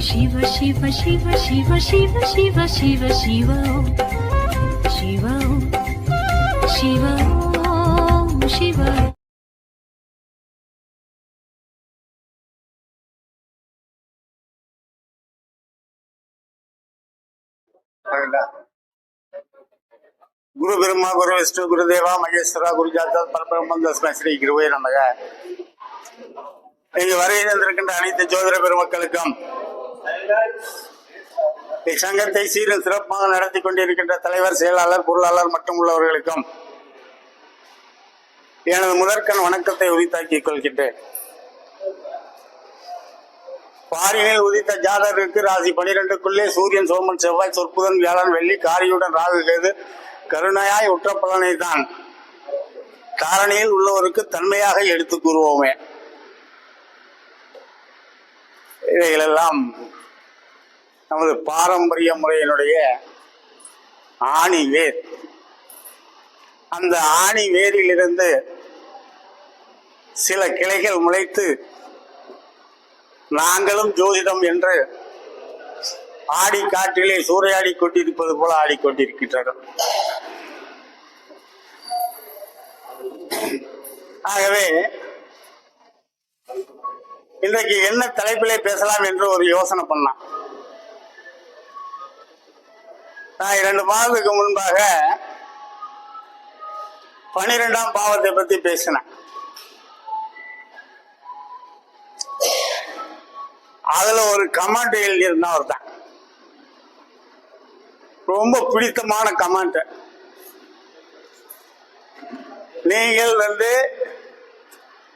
சிவ சிவ சிவ சிவ சிவ சிவ சிவ சிவோ சிவோ சிவோ சிவோ குரு பிரம்மா குரு விஷ்ணு குரு தேவா மகேஸ்வரா குரு ஜாத்தா பரபிரம்மன் தஸ்மை ஸ்ரீ கிருவே நமக இங்கு வரையிருந்திருக்கின்ற அனைத்து ஜோதிட பெருமக்களுக்கும் இச்சங்கத்தை சீரும் சிறப்பாக நடத்தி கொண்டிருக்கின்ற தலைவர் செயலாளர் பொருளாளர் மற்றும் உள்ளவர்களுக்கும் எனது முதற்கண் வணக்கத்தை உரித்தாக்கிக் கொள்கின்றேன். பாரினில் உதித்த ஜாதகருக்கு ராசி பனிரெண்டுக்குள்ளே சூரியன் சோமன் செவ்வாய் சொற்புதன் வியாழன் வெள்ளி காரியுடன் ராகு கேது கருணையாய் உற்ற பலனை தான் காரணியில் உள்ளவருக்கு தன்மையாக எடுத்து கூறுவோமே. இவைகளெல்லாம் நமது பாரம்பரிய முறையினுடைய ஆணி வேர். அந்த ஆணி வேரிலிருந்து சில கிளைகள் முளைத்து நாங்களும் ஜோதிடம் என்று ஆடி காற்றிலே சூறையாடி கொண்டிருப்பது போல ஆடிக்கொண்டிருக்கின்றனர் ஆகவே இன்றைக்கு என்ன தலைப்பிலே பேசலாம் என்று ஒரு யோசனை பண்ணான். நான் இரண்டு மாதத்துக்கு முன்பாக பனிரெண்டாம் பாவத்தை பத்தி பேசினேன். அதுல ஒரு கமெண்ட் எழுதியிருந்தான் ஒருத்தன். ரொம்ப பிடித்தமான கமெண்ட் நீங்கள் வந்து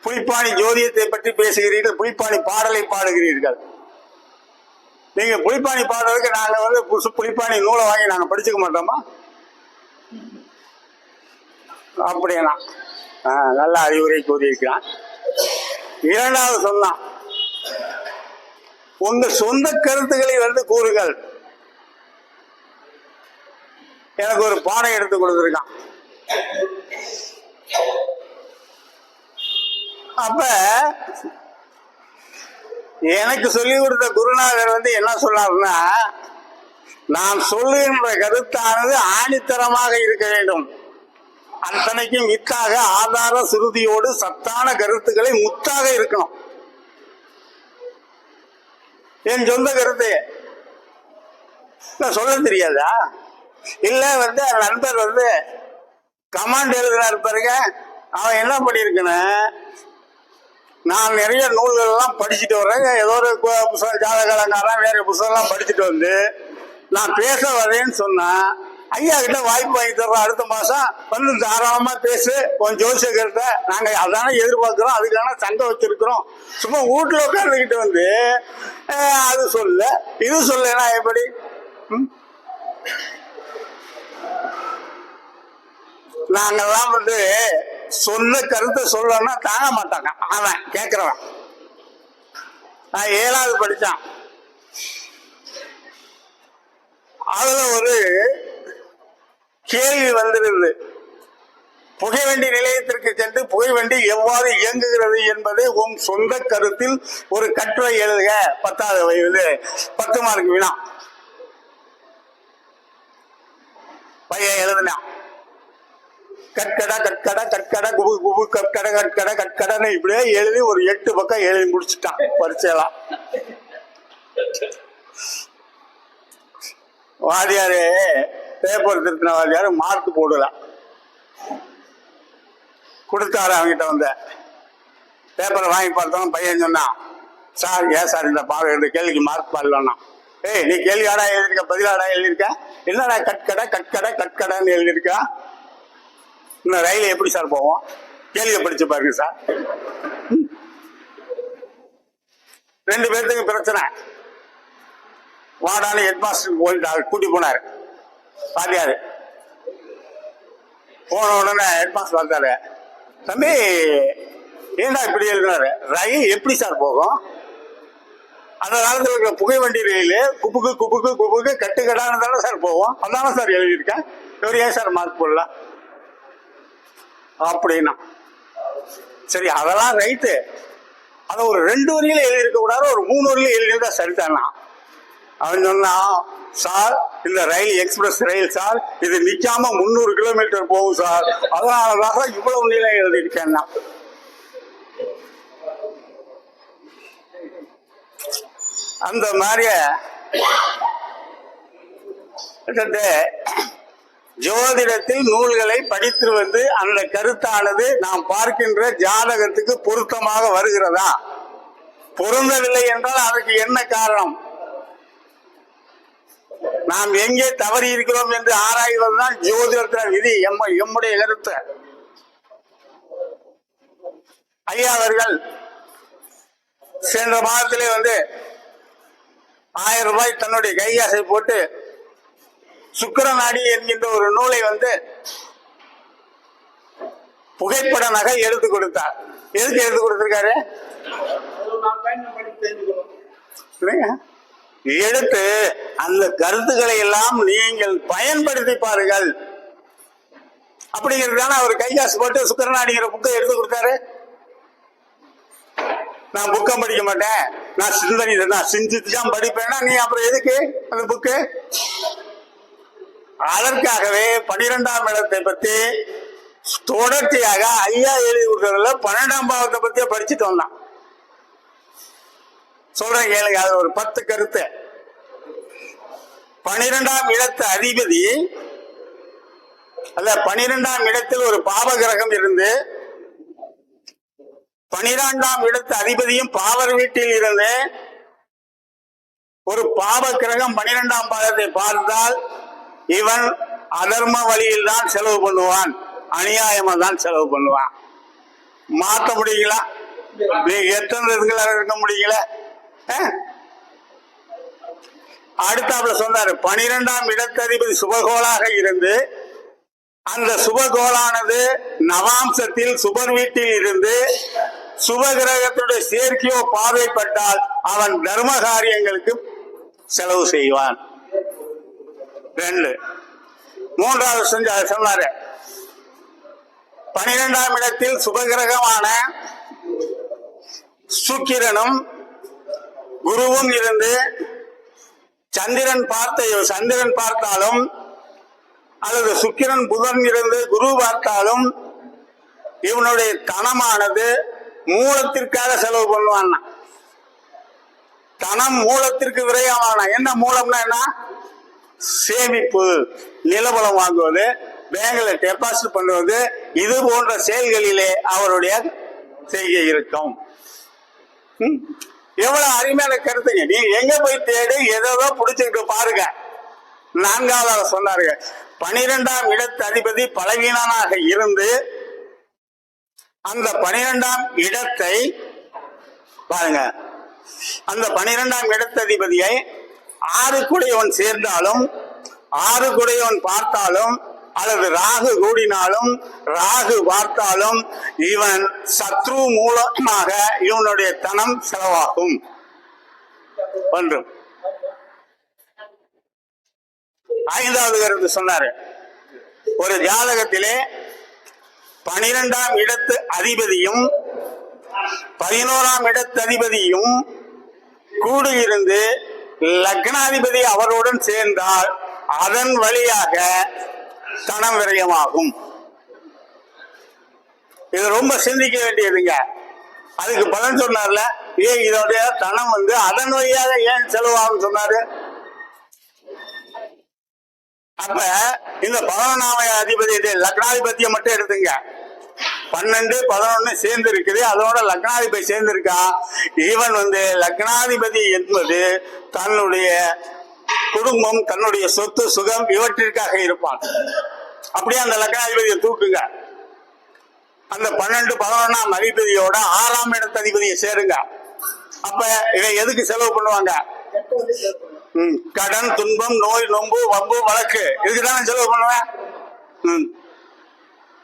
புலிப்பாணி ஜோதியத்தை பற்றி பேசுகிறீர்கள் புலிப்பாணி பாடலை பாடுகிறீர்கள். நீங்க புலிப்பாணி பாடுறதுக்கு நாங்க வந்து புதுசு புலிப்பாணி நூலை வாங்கி நாங்க படிச்சுக்க மாட்டோமா? அப்படியா நல்ல அறிவுரை கூறியிருக்கிறான் இரண்டாவது சொன்னான் உங்க சொந்த கருத்துக்களை வந்து கூறுங்கள். எனக்கு ஒரு பாடம் எடுத்து கொடுத்துருக்கான். அப்ப எனக்கு சொல்லி கொடுத்த குருநாதர் வந்து என்ன சொன்னார்னா நான் சொல்லுகின்ற கருத்தானது ஆணித்தரமாக இருக்க வேண்டும். அத்தனைக்கும் வித்தாக ஆதார சுருதியோடு சத்தான கருத்துக்களை முத்தாக இருக்கணும். என் சொந்த கருத்து. நான் சொல்ல தெரியாதா? இல்ல வந்து நண்பர் வந்து கமாண்ட் எழுதுனாரு பாருங்க. அவன் என்ன பண்ணிருக்கன நான் நிறைய நூல்கள் எல்லாம் படிச்சுட்டு வரேன். ஏதோ ஒரு கு- புஸ்தகம் ஜாதகலங்காரம் வேற புஸ்தகம் படிச்சுட்டு வந்து நான் பேச வரேன்னு சொன்னேன் ஐயா கிட்ட வாய்ப்பு வாங்கி தர்றோம் அடுத்த மாசம் வந்து தாராளமா பேசு. உன் ஜோசியர்கிட்ட நாங்க அதானே எதிர்பார்க்கிறோம். அதுக்கான சங்கம் வச்சிருக்கிறோம். சும்மா வீட்டுல உட்காந்துக்கிட்டு வந்து அது சொல்ல இது சொல்லனா எப்படி? ம்? நாங்கெல்லாம் வந்து சொன்ன கருத்தை சொல்லணும்னா தாங்க மாட்டாங்க. அவன் கேட்கிறவன் நான் ஏழாவது படிச்சான். அதுல ஒரு கேள்வி வந்திருந்தது. புகைவண்டி நிலையத்திற்கு சென்று புகைவண்டி எவ்வாறு இயங்குகிறது என்பதை உன் சொந்த கருத்தில் ஒரு கட்டுரை எழுதுக. பத்தாவது வயது பத்து மார்க் வினா பையன் எழுதினான். கற்கடா கற்கடா கற்கடா குபு குபு கற்கட கற்கட கற்கடன்னு இப்படியே எழுதி ஒரு எட்டு பக்கம் எழுதி முடிச்சுட்டான் பரீட்சையெல்லாம் வாதியாரு பேப்பர் திருத்தின வாதியாரு மார்க் போடல. கொடுத்தாரு அவங்கிட்ட வந்த. பேப்பரை வாங்கி பார்த்தவன் பையன் சொன்னான் சார் ஏன் சார் இந்த பாடம் இந்த கேள்விக்கு மார்க் பாடலன்னா ஏய் நீ கேள்வி எழுதியிருக்க பதிலாடா எழுதியிருக்க? என்னடா கட்கடை கட்கடை கட்கடைன்னு எழுதியிருக்கா? இன்னும் ரயில் எப்படி சார் போவோம்? கேள்வியை படிச்சு பாருங்க சார். ம். ரெண்டு பேர்த்துக்கு பிரச்சனை. வாடான்னு ஹெட் மாஸ்டர் போயிட்டாரு கூட்டி போனார். பாத்தியாரு? போன உடனே ஹெட் மாஸ்டர் வந்தாரு தம்பி ஏண்டா இப்படி எழுதினாரு? ரயில் எப்படி சார் போகும்? அந்த காலத்தில் இருக்கிற புகை வண்டி ரயில் குப்புக்கு குப்புக்கு குப்புக்கு கட்டுக்கடான்னு தானே சார் போவோம் அதான சார் எழுதியிருக்கேன். இவர் ஏன் சார் மார்க் போடலாம் அப்படின்னா. சரி அதெல்லாம் ரைட்டு அதை ஒரு ரெண்டு வரியில எழுதியிருக்க கூடாது ஒரு மூணு வரியில எழுதியிருந்தா சரிதானா அவன் சொன்னான் சார் இந்த ரயில் எக்ஸ்பிரஸ் ரயில் சார் இது நிற்காம முந்நூறு கிலோமீட்டர் போகும் சார். அதனாலதான் இவ்வளவு நீளம் எழுதியிருக்கேன் நான். அந்த மாதிரி ஜோதிடத்தில் நூல்களை படித்து வந்து அந்த கருத்தானது நாம் பார்க்கின்ற ஜாதகத்துக்கு பொருத்தமாக வருகிறதா? பொருந்தவில்லை என்றால் அதற்கு என்ன காரணம்? நாம் எங்கே தவறி இருக்கிறோம் என்று ஆராய்வதுதான் ஜோதிடத்தின் விதி எம்ம எம்முடைய கருத்து. ஐயா அவர்கள் சென்ற மாதத்திலே வந்து ஆயிரம் ரூபாய் தன்னுடைய கையாசை போட்டு சுக்கரநாடி என்கின்ற ஒரு நூலை வந்து புகைப்பட நகை எடுத்து கொடுத்தார். எதுக்கு எடுத்து கொடுத்திருக்காரு? எடுத்து அந்த கருத்துக்களை எல்லாம் நீங்கள் பயன்படுத்தி பாருங்கள். அப்படிங்கிறதுதானே அவர் கைகாசு போட்டு சுக்கரநாடிங்கிற புக்கை எடுத்து கொடுத்தாரு. நான் புக்கை படிக்க மாட்டேன். நான் சிந்தனை நான் சிந்தித்து தான் படிப்பேன்னா நீ அப்புறம் எதுக்கு அந்த புக்கு? அதற்காகவே பனிரெண்டாம் இடத்தை பத்தி தொடர்ச்சியாக ஐயா எழுதி கொடுக்கறதுல பன்னெண்டாம் பாவத்தை பத்தியே படிச்சுட்டு வந்தான். சொல்றேன் கேளுங்க அது ஒரு பத்து கருத்து. பனிரெண்டாம் இடத்து அதிபதி அல்ல பனிரெண்டாம் இடத்தில் ஒரு பாவ கிரகம் இருந்து பனிரெண்டாம் இடத்து அதிபதியும் பாவர் வீட்டில் இருந்து ஒரு பாவ கிரகம் பனிரெண்டாம் பாதத்தை பார்த்தால் இவன் அதர்ம வழியில் தான் செலவு பண்ணுவான் அநியாயமா தான் செலவு பண்ணுவான். மாத்த முடியுங்களா? நீங்க எத்தனை இதுல இருக்க முடியல அஹ்? அடுத்தாப்புல சொன்னாரு பனிரெண்டாம் இடத்ததிபதி சுபகோளாக இருந்து அந்த சுபகோளானது நவாம்சத்தில் சுபர் வீட்டில் இருந்து சுபகிரகத்துடைய சேர்க்கையோ பார்வைப்பட்டால் அவன் தர்ம காரியங்களுக்கு செலவு செய்வான். ரெண்டு. மூன்றாவது செஞ்ச சொன்னாரு. பனிரெண்டாம் இடத்தில் சுபகிரகமான சுக்கிரனும் குருவும் இருந்து சந்திரன் பார்த்த சந்திரன் பார்த்தாலும் அல்லது சுக்கிரன் புதன் இருந்து குரு பார்த்தாலும் இவனுடைய தனமானது மூலத்திற்காக செலவு பண்ணுவான் தனம் மூலத்திற்கு விரயமான. என்ன மூலம்னா என்ன? சேமிப்பு நிலவலம் வாங்குவது பேங்க்ல டெபாசிட் பண்ணுவது இது போன்ற செயல்களிலே அவருடைய செய்கை இருக்கும். ம்? எவ்வளவு அருமையான கருத்துங்க. நீ எங்க போய் தேடி ஏதோ பிடிச்சிருக்கு பாருங்க. நான்காவது சொன்னாருங்க. பனிரெண்டாம் இடத்து அதிபதி பலவீனனாக இருந்து அந்த பனிரெண்டாம் இடத்தை பாருங்க. அந்த பனிரெண்டாம் இடத்ததிபதியை ஆறு குடையவன் சேர்ந்தாலும் ஆறு குடையவன் பார்த்தாலும் அல்லது ராகு கூடினாலும் ராகு பார்த்தாலும் இவன் சத்ரு மூலமாக இவனுடைய தனம் செலவாகும். ஒன்று. ஐந்தாவது கருத்து சொன்னாரு. ஒரு ஜாதகத்திலே பனிரெண்டாம் இடத்து அதிபதியும் பதினோராம் இடத்து அதிபதியும் கூடியிருந்து லக்னாதிபதி அவருடன் சேர்ந்தால் அதன் வழியாக தனம் விரயமாகும். இது ரொம்ப சிந்திக்க வேண்டியதுங்க. அதுக்கு பலன் சொன்னார்ல. ஏன் இதோடைய தனம் வந்து அதன் வழியாக ஏன் செலவாகும் சொன்னாரு? அப்ப இந்த பதினொன்னாம அதிபதி இது லக்னாதிபதியை மட்டும் எடுத்துங்க. பன்னெண்டு பதினொன்னு சேர்ந்து இருக்குது அதோட லக்னாதிபதி சேர்ந்து இருக்கா இவன் வந்து லக்னாதிபதி என்பது தன்னுடைய குடும்பம் தன்னுடைய சொத்து சுகம் இவற்றிற்காக இருப்பான். அப்படியே அந்த லக்னாதிபதியை தூக்குங்க. அந்த பன்னெண்டு பதினொன்னாம் அதிபதியோட ஆறாம் இடத்த அதிபதியை சேருங்க. அப்ப இவன் எதுக்கு செலவு பண்ணுவாங்க? ம், கடன் துன்பம் நோய் நொம்பு வம்பு வழக்கு. இதுக்கு தானே செலவு பண்ணுவேன்? ம்.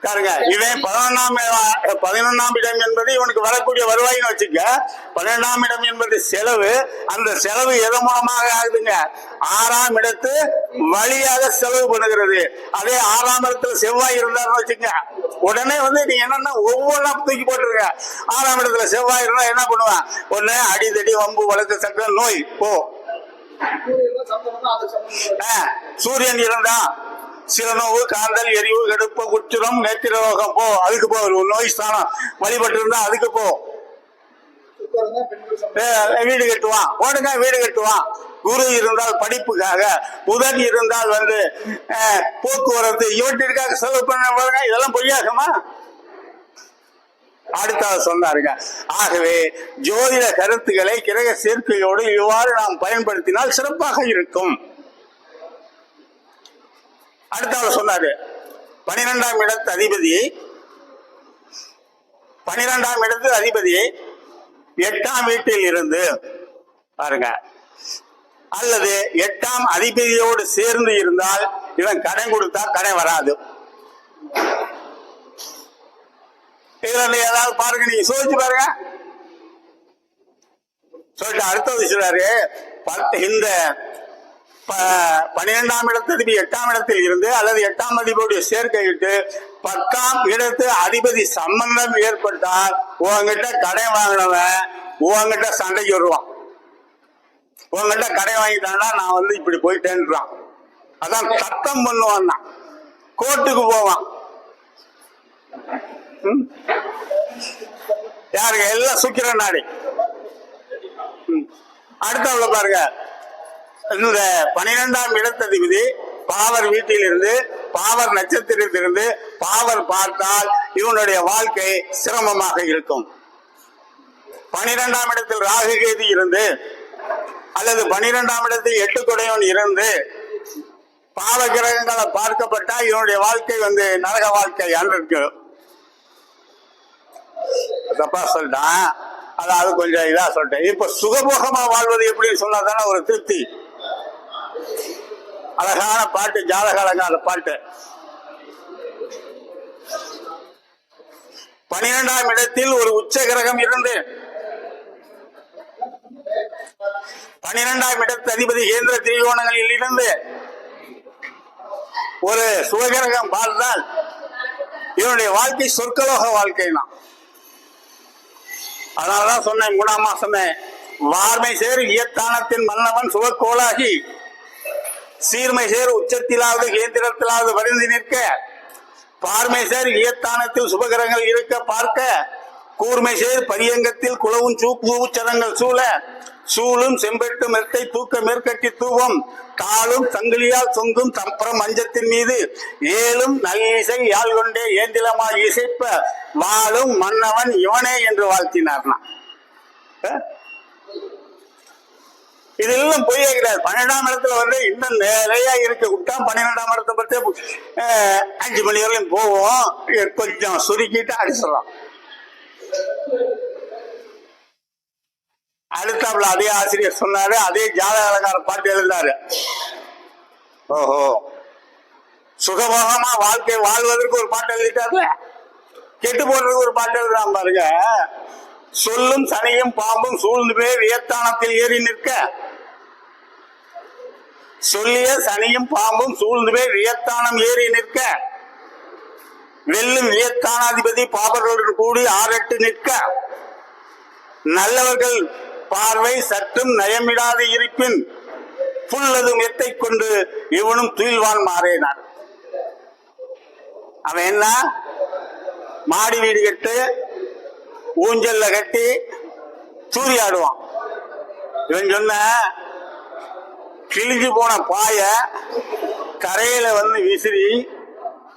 பாருங்க இவன் பதினொன்னாம் பதினொன்னாம் இடம் என்பது இவனுக்கு வரக்கூடிய வருவாயின்னு வச்சுக்க பதினெண்டாம் இடம் என்பது செலவு அந்த செலவு எதன் மூலமாக ஆகுதுங்க? ஆறாம் இடத்து வழியாக செலவு பண்ணுகிறது. அதே ஆறாம் இடத்துல செவ்வாய் இருந்தாருன்னு வச்சுக்க உடனே வந்து நீ என்னன்னா ஒவ்வொன்றா தூக்கி போட்டுருங்க. ஆறாம் இடத்துல செவ்வாய் இருந்தா என்ன பண்ணுவேன்? ஒன்னு அடிதடி வம்பு வழக்கு சட்டம் நோய் போ. சூரியன் இருந்தான் சில நோவு காந்தல் எரிவு கடுப்பு குச்சிரம் நேத்திரோகம். போ அதுக்கு போ ஒரு நோய் ஸ்தானம். வழிபட்டு இருந்தா அதுக்கு போ. வீடு கட்டுவான் ஓடுங்க வீடு கட்டுவான் குரு இருந்தால் படிப்புக்காக புதன் இருந்தால் வந்து போக்குவரத்து. இவற்றிற்காக செலவு பண்ண பாருங்க இதெல்லாம் பொய்யாகுமா? அடுத்தாவது சொன்னாருங்க ஆகவே ஜோதிட கருத்துக்களை கிரக சேர்க்கையோடு இவ்வாறு நாம் பயன்படுத்தினால் சிறப்பாக இருக்கும். அடுத்தவர் சொன்னாரு பனிரெண்டாம் இடத்து அதிபதி பனிரெண்டாம் இடத்து அதிபதி எட்டாம் வீட்டில் இருந்து பாருங்க அல்லது எட்டாம் அதிபதியோடு சேர்ந்து இருந்தால் இவன் கடன் கொடுத்தா கடன் வராது. இதுல ஏதாவது பாருங்க நீங்க சோதிச்சு பாருங்க. சொல்லிட்டு அடுத்தது சொல்றாரு பத்து- இந்த பனிரெண்டாம் பன்னிரெண்டாம் எட்டாம் இடத்தில் இருந்து அல்லது எட்டாம் அதிபதியுடைய சேர்க்கையிட்டு பத்தாம் இடத்து அதிபதி சம்பந்தம் ஏற்பட்டால் உங்ககிட்ட கடை வாங்கினவன் உங்ககிட்ட சண்டைக்கு வருவான். உங்ககிட்ட கடை வாங்கிட்டான்னா நான் வந்து இப்படி போயிட்டேன்றான். அதான் சத்தம் பண்ணுவான் தான். கோர்ட்டுக்கு போவான். ம்? யாருங்க? எல்லாம் சுக்கிர நாடி. அடுத்தவளை பாருங்க. இந்த பனிரெண்டாம் இடத்ததிபதி பாவர் வீட்டிலிருந்து பாவர் நட்சத்திரத்திலிருந்து பாவர் பார்த்தால் இவனுடைய வாழ்க்கை சிரமமாக இருக்கும். பனிரெண்டாம் இடத்தில் ராகு கேது இருந்து அல்லது பனிரெண்டாம் இடத்தில் எட்டு குடையவன் இருந்து பாவ கிரகங்களை பார்க்கப்பட்டா இவனுடைய வாழ்க்கை வந்து நரக வாழ்க்கை இருக்கு. தப்பா சொல்லிட்டான். அதாவது கொஞ்சம் இதா சொல்லிட்டேன். இப்ப சுகபோகமா வாழ்வது எப்படின்னு சொன்னா தானே ஒரு திருப்தி. அழகான பாட்டு ஜாதக அழகான பாட்டு. பனிரெண்டாம் இடத்தில் ஒரு உச்ச கிரகம் இருந்து பனிரெண்டாம் இடத்து அதிபதி கேந்திர திரிகோணங்களில் இருந்து ஒரு சுககிரகம் பார்த்தால் இவனுடைய வாழ்க்கை சொர்க்கலோக வாழ்க்கை தான். அதனாலதான் சொன்னேன் மூணாம் மாசமே வார்மை சேர் இயத்தானத்தின் மன்னவன் சுகக்கோளாகி சீர்மை சேர் உச்சத்திலாவது கேந்திரத்திலாவது வரிந்து நிற்க பார்மை சேர் இயத்தானத்தில் சுபகரங்கள் இருக்க பார்க்க கூர்மை சேர் பரியங்கத்தில் குளவும் சூப்பூச்சரங்கள் சூழ சூழும் செம்பெட்டு மெத்தை தூக்க மேற்கட்டி தூவம் தாளும் சங்கிலியால் தொங்கும் தம்பரம் மஞ்சத்தின் மீது ஏழும் நல்லிசை யாழ் கொண்டே ஏந்திலமாய் இசைப்ப வாழும் மன்னவன் இவனே என்று வாழ்த்தினார்னா. நான் இதெல்லாம் பொய்யே கிடையாது பன்னெண்டாம் இடத்துல வந்து இன்னும் நிறைய இருக்கு. விட்டா பன்னிரெண்டாம் இடத்தை பத்தி அஞ்சு மணி வரையும் போவோம். கொஞ்சம் சுருக்கிட்டு அடிச்சிடலாம். அடுத்தாப்புல அதே ஆசிரியர் சொன்னாரு அதே ஜாதக அலங்கார பாட்டு எழுந்தாரு ஓஹோ. சுகபோகமா வாழ்க்கை வாழ்வதற்கு ஒரு பாட்டு எழுதிட்டாருல. கெட்டு போடுறதுக்கு ஒரு பாட்டு எழுதுறான் பாருங்க. சொல்லும் சனியும் பாம்பும் சூழ்ந்து போய் வியத்தானத்தில் ஏறி நிற்க. சொல்லிய சனியும் பாம்பும் சூழ்ந்து போய் வியத்தானம் ஏறி நிற்க. வெல்லும் வியத்தானாதிபதி பாபர்களுடன் கூடி ஆரட்டு நிற்க. நல்லவர்கள் பார்வை சற்றும் நயமிடாது இருப்பின் புல்லது மெத்தை கொண்டு இவனும் துயில்வான் மாறினார் அவன் என்ன? மாடி வீடு கட்டு ஊஞ்சல்ல கட்டி தூரியாடுவான் இவன் சொன்ன கிழிஞ்சு போன பாய கரையில வந்து விசிறி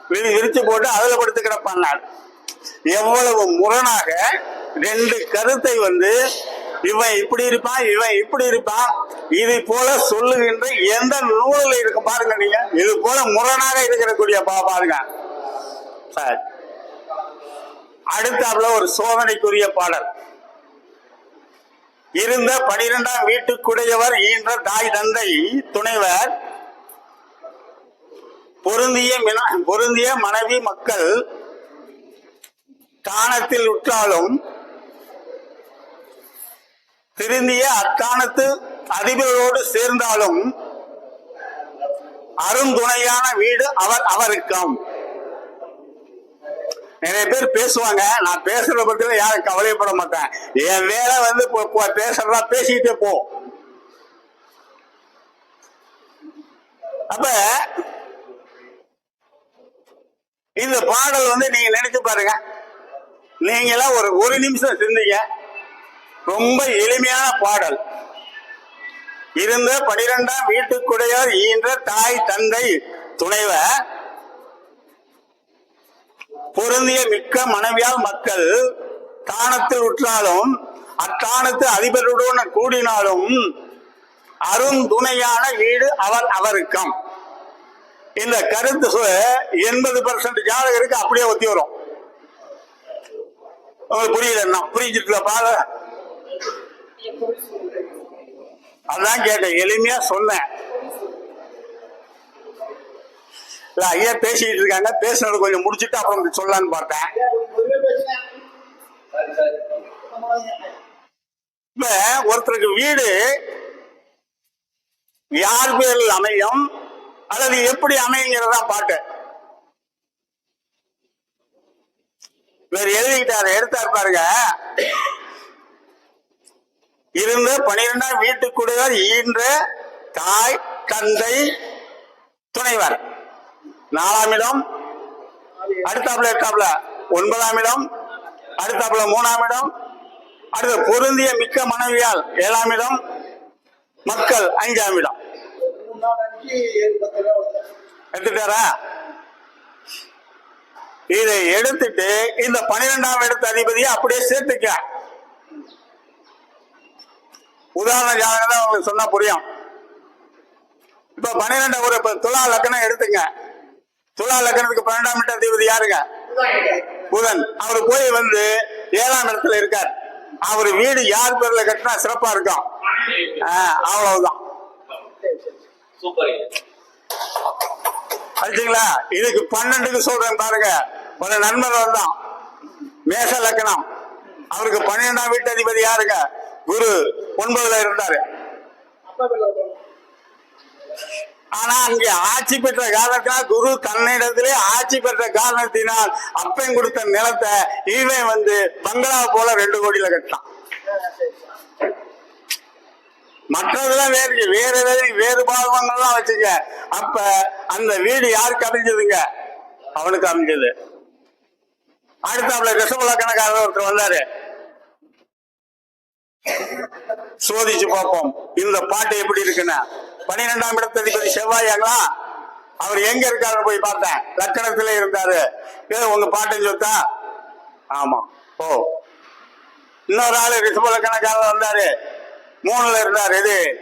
வெளி விரிச்சு போட்டு அதுல படுத்து கிடப்பான் எவ்வளவு முரணாக ரெண்டு கருத்தை வந்து இவன் இப்படி இருப்பான் இவன் இப்படி இருப்பான் இது போல சொல்லுகின்ற எந்த நூலில் இருக்கு பாருங்க நீங்க. இது போல முரணாக இருக்கிறக்கூடிய பா பாருங்க. சார் அடுத்தாப்புல ஒரு சோதனைக்குரிய பாடல். இருந்த பனிரெண்டாம் வீட்டுக்குடையவர் ஈன்ற தாய் தந்தை துணைவர் பொருந்திய மின- பொருந்திய மனைவி மக்கள் தானத்தில் உற்றாலும் திருந்திய அத்தானத்து அதிபரோடு சேர்ந்தாலும் அருந்துணையான வீடு அவர் அவருக்கும். நிறைய பேர் பேசுவாங்க. நான் பேசுறத பத்தில யாரும் கவலைப்பட மாட்டேன். என் வேலை வந்து இப்போ- பேசுறதா பேசிக்கிட்டே போ. அப்ப இந்த பாடல் வந்து நீங்க நினைச்சு பாருங்க. நீங்களா ஒரு ஒரு நிமிஷம் சிந்திங்க. ரொம்ப எளிமையான பாடல். இருந்த பனிரெண்டாம் வீட்டுக்குடையார் ஈன்ற தாய் தந்தை துணைவர் பொருந்திய மிக்க மனைவியால் மக்கள் தானத்தில் உற்றாலும் அத்தானத்து அதிபருடன் கூடினாலும் அருந்துணையான வீடு அவர் அவருக்கம். இந்த கருத்து எண்பது பர்சன்ட் ஜாதகருக்கு அப்படியே ஒத்தி வரும். உங்களுக்கு புரியல என்ன? புரிஞ்சிருக்கல அதான் கேட்டேன் எளிமையா சொன்னேன். இல்ல ஐயா பேசிட்டு இருக்காங்க. பேசுனது கொஞ்சம் முடிச்சுட்டு அப்புறம் சொல்லலான்னு பார்த்தேன். இப்ப ஒருத்தருக்கு வீடு யார் பேரில் அமையும் அல்லது எப்படி அமையுங்கிறதா பாட்டு இவர் எழுதிக்கிட்டாரு எடுத்தார் பாருங்க. இருந்த பனிரெண்டாம் வீட்டுக்குடையவர் ஈன்ற தாய் தந்தை துணைவர். நாலாம் இடம். அடுத்தாப்புல எட்டாப்புல ஒன்பதாம் இடம். அடுத்தாப்புல மூணாம் இடம். அடுத்த பொருந்திய மிக்க மனைவியால் ஏழாம் இடம். மக்கள் அஞ்சாம் இடம். எடுத்துட்டாரா? இதை எடுத்துட்டு இந்த பனிரெண்டாம் இடத்து அதிபதியை அப்படியே சேர்த்துக்க. உதாரண ஜாதகம் தான் உங்களுக்கு சொன்னா புரியும். இப்ப பன்னிரெண்டாம் ஒரு துலா லக்கணம் எடுத்துங்க. துலா லக்னத்துக்கு பன்னெண்டாம் இடம் அதிபதி யாருங்க? புதன். அவர் போய் வந்து ஏழாம் இடத்துல இருக்கார். அவர் வீடு யார் பேர்ல கட்டினா சிறப்பா இருக்கும். அவ்வளவுதான். சூப்பர் இதுக்கு பன்னெண்டுக்கு சொல்றேன் பாருங்க. ஒரு நண்பர் வந்தான் மேச லக்கணம். அவருக்கு பன்னிரெண்டாம் வீட்டு அதிபதி யாருங்க? குரு. ஒன்பதுல இருந்தாரு. ஆனா அங்கே ஆட்சி பெற்ற காரணத்தினால் குரு தன்னிடத்திலே ஆட்சி பெற்ற காரணத்தினால் அப்பன் கொடுத்த நிலத்தை இவன் வந்து பங்களா போல ரெண்டு கோடியில கட்டினான். மற்றதெல்லாம் வேறு வேற வேறு வேறு பாகங்கள்லாம் வச்சுக்க. அப்ப அந்த வீடு யாருக்கு அமைஞ்சதுங்க? அவனுக்கு அமைஞ்சது. அவளை ரிஷபல கணக்காரர் ஒருத்தர் வந்தாரு. சோதிச்சு பார்ப்போம். இந்த பாட்டு எப்படி இருக்குன்னு. பன்னிரெண்டாம் இடத்ததிபதி செவ்வாயாங்களா அவர் எங்க இருக்காருன்னு போய் பார்த்தேன். லக்கணத்துல இருந்தாரு. ஏ உங்க பாட்டுன்னு சொத்தா? ஆமா. ஓ. இன்னொரு ஆளு ரிஷபல லக்கணக்காரர் வந்தாரு. மூணுல இருந்தாரு. இது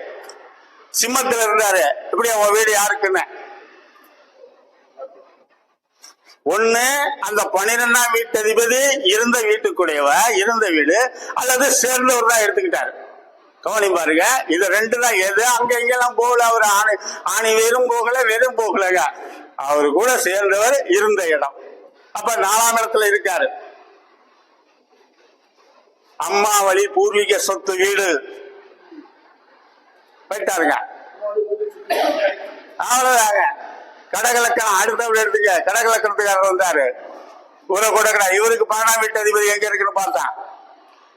சிம்மத்துல இருந்தாரு. இப்படி அவன் வீடு யாருக்குன்னு? ஒண்ணு அந்த பன்னிரெண்டாம் வீட்டு அதிபதி இருந்த வீட்டுக்குடையவ? இருந்த வீடு. அல்லது சேர்ந்தவர் தான் எடுத்துக்கிட்டாரு. கவனி பாருங்க இது ரெண்டு தான். எது? அங்க எங்கெல்லாம் போகல அவர் ஆணி ஆணி வெறும் போகல வெறும் போகலங்க. அவர் கூட சேர்ந்தவர் இருந்த இடம். அப்ப நாலாம் இடத்துல இருக்காரு. அம்மா வழி பூர்வீக சொத்து வீடு. போயிட்டாருங்க. அவ்வளவுதாங்க. கடகலக்கணம் அடுத்தவங்க எடுத்துக்க. கடகலக்கணத்துக்காரர் வந்தாரு. இவரை கூட இவருக்கு பன்னெண்டாம் வீட்டு அதிபதி எங்க இருக்குன்னு பார்த்தான்.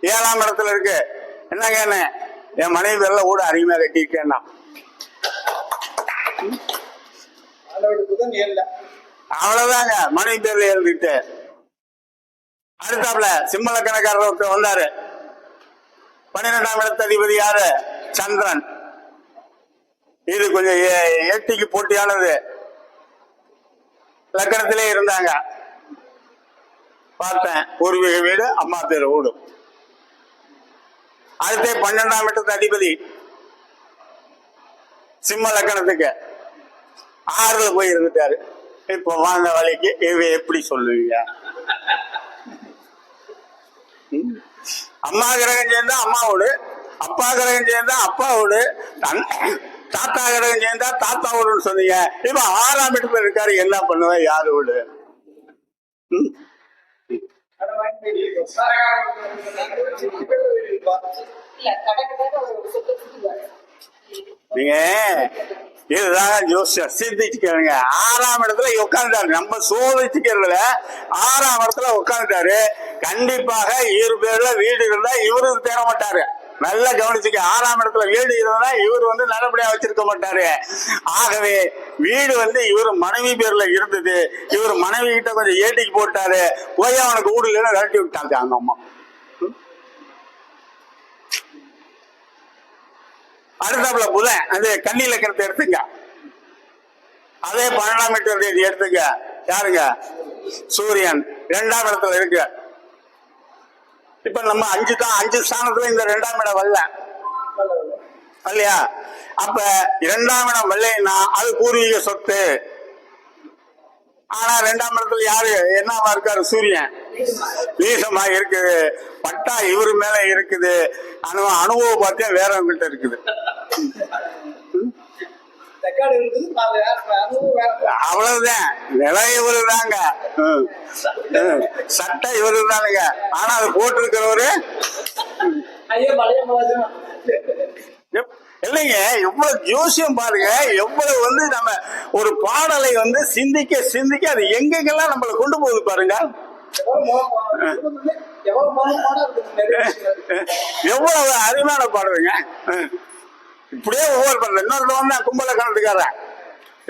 ஏழாம் இடத்துல இருக்கு. என்ன என்ன என் மனைவி எல்லாம் கூட அதிகமா கட்டியிருக்கேன்னா. அதோட அவ்வளவுதாங்க. மனைவி பேர்ல எழுதிட்டு. அடுத்தாப்புல சிம்மல கணக்காரர் ஒருத்தர் வந்தாரு. பன்னிரெண்டாம் இடத்து அதிபதி யாரு? சந்திரன். இது கொஞ்சம் எட்டிக்கு ஏட்டிக்கு போட்டியானது. லக்கணத்திலே இருந்தாங்க. பார்த்தேன். பூர்வீக வீடு அம்மா பேர் வீடு அடுத்த பன்னெண்டாம் இடத்து அதிபதி. சிம்ம லக்கணத்துக்கு. ஆறுல போய் இருந்துட்டாரு. இப்ப வாழ்ந்த வழிக்கு இவ எப்படி சொல்லுவீங்க? ம்? அம்மா கிரகம் சேர்ந்தா அம்மாவோடு அப்பா கிரகம் சேர்ந்தா அப்பாவோடு தன் தாத்தா கடகம் சேர்ந்தா தாத்தாவோடுன்னு சொன்னீங்க. இப்ப ஆறாம் இடத்துல இருக்காரு என்ன பண்ணுவேன் யாரு வீடு? ம்? நீங்க இதுதான் ஜோசியர் சிந்திச்சுக்கிறீங்க ஆறாம் இடத்துல உட்காந்துட்டாரு நம்ம சோதிச்சுக்கிறதுல ஆறாம் இடத்துல உட்காந்துட்டாரு கண்டிப்பாக இரு பேர்ல வீடு இருந்தா இவருக்கு தேட மாட்டாரு. நல்லா கவனிச்சுக்க. ஆறாம் இடத்துல வீடு இருந்தா இவர் வந்து நல்லபடியா வச்சிருக்க மாட்டாரு. ஆகவே வீடு வந்து இவர் மனைவி பேர்ல இருந்தது. இவர் மனைவி கிட்ட கொஞ்சம் ஏட்டிக்கு போட்டாரு. போய் அவனுக்கு வீடு இல்லைன்னு விரட்டி விட்டாங்க அந்த அம்மா. அடுத்தாப்புல புதன் அது கன்னி இலக்கணத்தை எடுத்துங்க. அதே பன்னெண்டாம் மீட்டர் தேதி எடுத்துங்க. யாருங்க? சூரியன். இரண்டாம் இடத்துல இருக்கு. இப்ப நம்ம அஞ்சு தான் அஞ்சு ஸ்தானத்துல இந்த ரெண்டாம் இடம் வரல. இல்லையா அப்ப இரண்டாம் இடம் வரலைன்னா அது பூர்வீக சொத்து. ஆனா ரெண்டாம் இடத்துல யாரு? என்னவா இருக்காரு சூரியன்? நீசமா இருக்குது. பட்டா இவரு மேல இருக்குது. அனு அனுபவம் பார்த்தா வேறவங்கள்ட்ட இருக்குது. அவ்வளவுதான். நிலை இவரு தாங்க சட்டை இவரு தானுங்க ஆனா அது போட்டிருக்கிறவரு? இல்லைங்க எவ்வளவு ஜோசியம் பாருங்க. எவ்வளவு வந்து நம்ம ஒரு பாடலை வந்து சிந்திக்க சிந்திக்க அது எங்கெங்கெல்லாம் நம்மளை கொண்டு போகுது பாருங்க. எவ்வளவு அருமையான பாடுறீங்க இப்படியே ஒவ்வொரு பாடல இன்னொரு தான் கும்பல கணத்துக்காரன்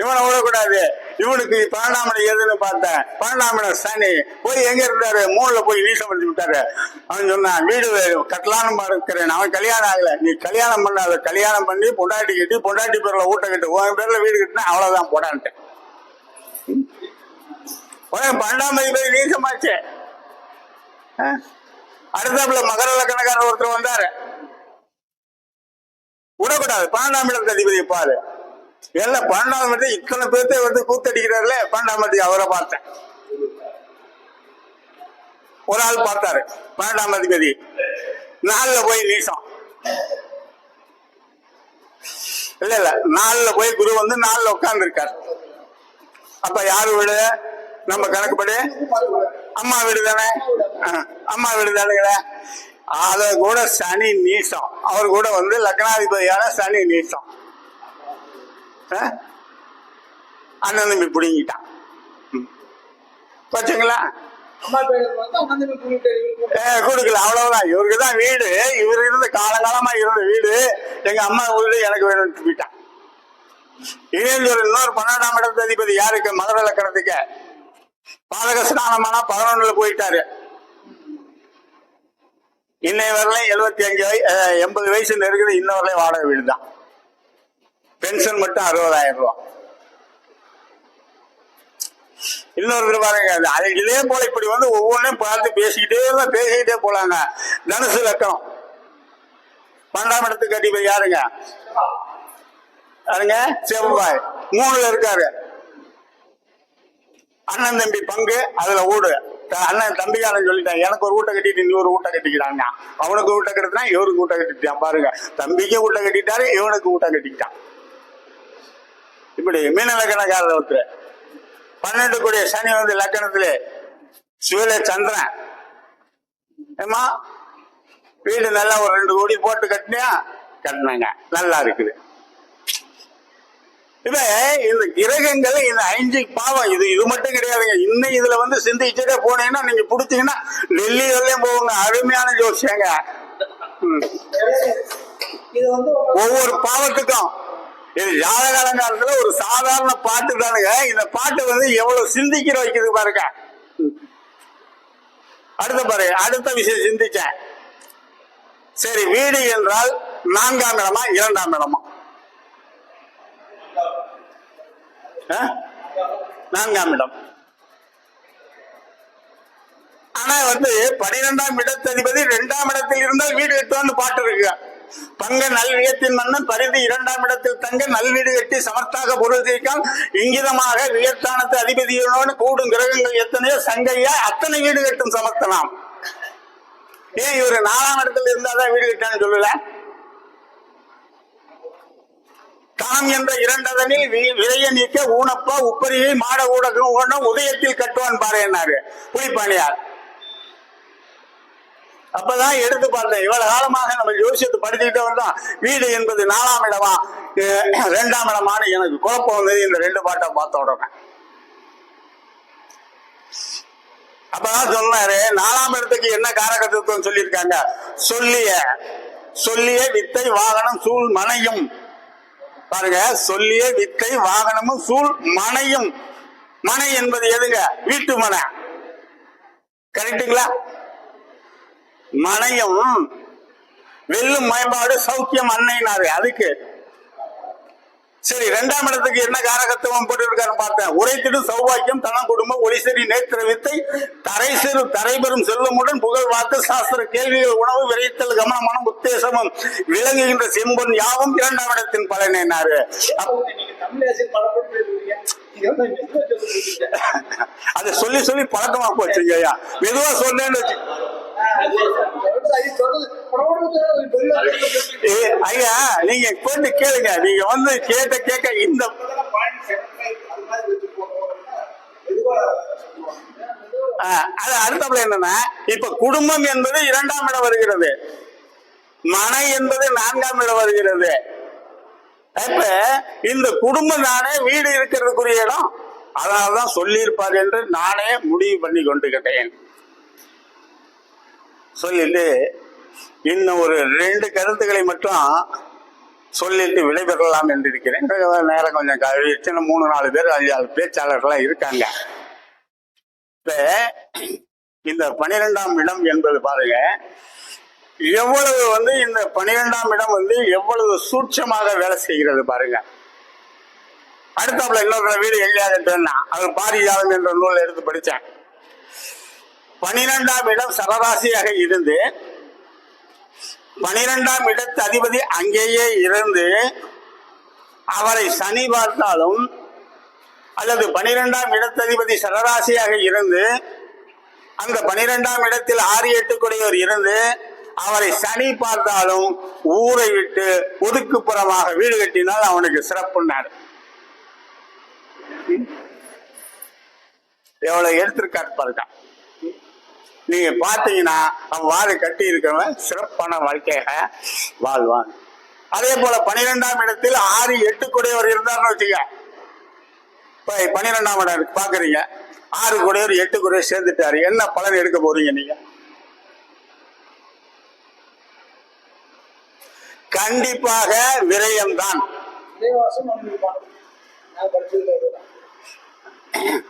இவனை விடக்கூடாது. இவனுக்கு பன்னெண்டாம் எதுன்னு பார்த்தேன். பன்னெண்டாம் சனி. போய் எங்க இருந்தாரு? மூணுல போய் வீசம் பண்ணி விட்டாரு. அவன் சொன்னான் வீடு கட்டலான்னு இருக்கிறேன் அவன் கல்யாணம் ஆகல. நீ கல்யாணம் பண்ணாத. கல்யாணம் பண்ணி பொண்டாட்டி கட்டி பொண்டாட்டி பேர்ல ஊட்ட கட்டு. உன் பேர்ல வீடு கட்டினா அவ்வளவுதான். போடான்ட்டு உனக்கு பன்னெண்டாம் தேதி போய் வீசமாச்சு. அடுத்தாப்புல மகர லக்கணக்காரர் ஒருத்தர் வந்தாரு. விடக்கூடாது பன்னெண்டாம் இடத்து அதிபதி பாரு. எல்லாம் பன்னெண்டாம் இடத்து இத்தனை பேர்த்த வந்து கூத்தடிக்கிறாருல பன்னெண்டாம் இடத்துக்கு அவரை பார்த்தேன். ஒரு ஆள் பார்த்தாரு. பன்னெண்டாம் அதிபதி. நாலுல போய் நீசம். இல்ல இல்ல. நாலுல போய் குரு வந்து நாலுல உட்கார்ந்து இருக்காரு அப்ப யாரு வீடு? நம்ம கணக்குப்படி? அம்மா வீடு தானே? அம்மா வீடு தானுங்களே. அத கூட சனி நீசம். அவர் கூட வந்து லக்னாதிபதியான சனி நீசம். ஆ? அண்ணன் தம்பி பிடுங்கிட்டான் ம். ஏ, கொடுக்கல. அவ்வளவுதான். இவருக்கு தான் வீடு. இவர் இருந்த காலகாலமா இருந்த வீடு. எங்க அம்மா வீடு எனக்கு வேணும்னு போயிட்டான் இதே ஒரு இன்னொரு பன்னெண்டாம் இடத்து அதிபதி யாருக்கு? மகர லக்கணத்துக்கு. பாதக ஸ்நானமானா பதினொன்னுல போயிட்டாரு. இன்னை வரலையும் எழுபத்தி அஞ்சு வய எண்பது வயசு இருக்குது இன்ன வரலையும் வாடகை வீடு தான் பென்ஷன் மட்டும் அறுபதாயிரம் ரூபா இன்னொரு பாருங்க அது இதே போல இப்படி வந்து ஒவ்வொன்றையும் பார்த்து பேசிக்கிட்டே தான் பேசிக்கிட்டே போலாங்க. தனுசு லக்கம் பன்னெண்டாம் இடத்துக்கு அதிபதி யாருங்க? யாருங்க? செவ்வாய் மூணுல இருக்காரு. அண்ணன் தம்பி பங்கு அதுல ஓடு. அண்ணன் தம்பிக்காரன் சொல்லிட்டான் எனக்கு ஒரு ஊட்ட கட்டிட்டு நீ ஒரு ஊட்ட கட்டிக்கிறாங்க அவனுக்கு ஊட்ட கட்டினா இவருக்கு ஊட்ட கட்டிட்டான். பாருங்க தம்பிக்கு ஊட்ட கட்டிட்டாரு இவனுக்கு ஊட்ட கட்டிக்கிட்டான் இப்படி மீன லக்கணக்காரர் ஒருத்தர். பன்னெண்டு கூடிய சனி வந்து லக்கணத்துல சிவல சந்திரன். ஏமா வீடு நல்லா ஒரு ரெண்டு கோடி போட்டு கட்டினியா? கட்டினாங்க. நல்லா இருக்குது. இத இந்த கிரகங்கள் இந்த அஞ்சு பாவம். இது இது மட்டும் கிடையாதுங்க. இன்னும் இதுல வந்து சிந்திச்சுட்டே போனீங்கன்னா நீங்க பிடிச்சீங்கன்னா டெல்லி வரலையும் போவாங்க அருமையான ஜோசியங்க. ம். இது வந்து ஒவ்வொரு பாவத்துக்கும். இது ஜாதகாலங்காலத்துல ஒரு சாதாரண பாட்டு தானுங்க. இந்த பாட்டு வந்து எவ்வளவு சிந்திக்கிற வைக்கிறது பாருங்க. ம். அடுத்த பாருங்க அடுத்த விஷயம் சிந்திச்சேன். சரி வீடு என்றால் நான்காம் இடமா இரண்டாம் இடமா? நான்காம் இடம். ஆனா வந்து பனிரெண்டாம் இடத்ததிபதி இரண்டாம் இடத்தில் இருந்தால் வீடு கட்டுவான்னு பாட்டு இருக்கு. பங்க நல்வியத்தின் மன்னன் பரிந்து இரண்டாம் இடத்தில் தங்க நல்வீடு கட்டி சமர்த்தாக பொருள் தீர்க்கால் இங்கிதமாக வியத்தானத்து அதிபதியோடு கூடும் கிரகங்கள் எத்தனையோ சங்கையா அத்தனை வீடு கட்டும் சமர்த்தனாம். ஏன் இவர் நாலாம் இடத்துல இருந்தாதான் வீடு கட்டான்னு சொல்லல? தாம் என்ற இரண்டதனில் வி- நீக்க ஊனப்பா உப்பரியை மாட ஊடகம் ஊனம் உதயத்தில் கட்டுவான் பாரு என்னாரு. புலிப்பாணியார். அப்பதான் எடுத்து பார்த்தேன். இவ்வளவு காலமாக நம்ம ஜோசியத்தை படிச்சுக்கிட்டே வந்தோம் வீடு என்பது நாலாம் இடமா ரெண்டாம் இடமானு எனக்கு குழப்பம் வந்தது. இந்த ரெண்டு பாட்டை பார்த்த உடனே. அப்பதான் சொன்னாரு நாலாம் இடத்துக்கு என்ன காரகத்துவம் சொல்லியிருக்காங்க? சொல்லிய சொல்லிய வித்தை வாகனம் சூழ் மனையும். பாருங்க சொல்லிய வித்தை வாகனமும் சூழ் மனையும். மனை என்பது எதுங்க? வீட்டு மனை. கரெக்டுங்களா மனையும். வெல்லும் மேம்பாடு சௌக்கியம் அன்னைனாரு அதுக்கு சரி இரண்டாம் இடத்துக்கு என்ன காரகத்துவம் போட்டிருக்காரு பார்த்தேன். உரைத்திடும் சௌபாக்கியம் தன குடும்பம் ஒளிசரி நேத்திர வித்தை தரை சிறு தரைபெறும் செல்வமுடன் புகழ் வாக்கு சாஸ்திர கேள்விகள் உணவு விரைத்தல் கவனமனம் உத்தேசமும் விளங்குகின்ற செம்பொன் யாவும் இரண்டாம் இடத்தின் பலனேனாரு அதை சொல்லி சொல்லி பழக்கமா போச்சு ஐயா. மெதுவா சொன்னேன்னு ஐயா நீங்க கொண்டு கேளுங்க. நீங்க வந்து கேட்ட கேட்க இந்த ஆ, அது அடுத்தபடி என்னன்னா இப்ப குடும்பம் என்பது இரண்டாம் இடம் வருகிறது. மனை என்பது நான்காம் இடம் வருகிறது. இப்ப இந்த குடும்பம் தானே வீடு இருக்கிறதுக்குரிய இடம்? அதனாலதான் சொல்லியிருப்பார் என்று நானே முடிவு பண்ணி கொண்டு கேட்டேன். சொல்லிட்டு இன்னும் ஒரு ரெண்டு கருத்துக்களை மட்டும் சொல்லிட்டு விடைபெறலாம் என்று இருக்கிறேன். நேரம் கொஞ்சம் கழிச்சு மூணு நாலு பேர் அஞ்சு ஆறு பேச்சாளர்கள்லாம் இருக்காங்க. இப்ப இந்த பனிரெண்டாம் இடம் என்பது பாருங்க. எவ்வளவு வந்து இந்த பனிரெண்டாம் இடம் வந்து எவ்வளவு சூட்சமாக வேலை செய்கிறது பாருங்க. அடுத்தாப்புல இன்னொரு வீடு எங்கேயாதுன்னா அது பாரிஜாலம் என்ற நூல் எடுத்து படித்தேன். பனிரெண்டாம் இடம் சரராசியாக இருந்து பனிரெண்டாம் இடத்து அதிபதி அங்கேயே இருந்து அவரை சனி பார்த்தாலும் அல்லது பனிரெண்டாம் இடத்ததிபதி சரராசியாக இருந்து அந்த பனிரெண்டாம் இடத்தில் ஆறு எட்டு குடையோர் இருந்து அவரை சனி பார்த்தாலும் ஊரை விட்டு ஒதுக்குப்புறமாக வீடு கட்டினால் அவனுக்கு சிறப்புன்னார். எவ்வளவு எடுத்திருக்கார் பாருங்க. நீங்க பாத்தீங்கன்னா அவன் வாழை கட்டி இருக்கிறவன் சிறப்பான வாழ்க்கையாக வாழ்வான். அதே போல பனிரெண்டாம் இடத்தில் ஆறு எட்டு குடையவர் இருந்தார்னு வச்சுக்க. இப்ப பனிரெண்டாம் இடம் பாக்குறீங்க. ஆறு குடையவர் எட்டு கூடையவர் சேர்ந்துட்டாரு. என்ன பலன் எடுக்க போறீங்க நீங்க? கண்டிப்பாக விரயம்தான்.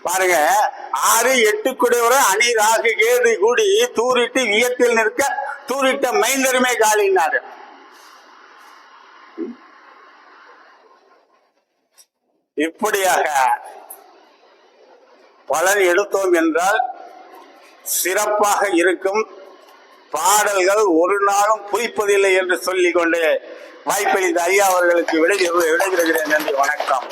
பாருங்க ஆறு எட்டு குடையவர் அணி ராகு கேது கூடி தூரிட்டு வியத்தில் நிற்க தூரிட்ட மைந்தருமே காலினாரு. இப்படியாக பலன் எடுத்தோம் என்றால் சிறப்பாக இருக்கும் பாடல்கள் ஒரு நாளும் புய்ப்பதில்லை என்று சொல்லிக்கொண்டு வாய்ப்பளித்த ஐயா அவர்களுக்கு விடை விடைபெறுகிறேன். நன்றி வணக்கம்.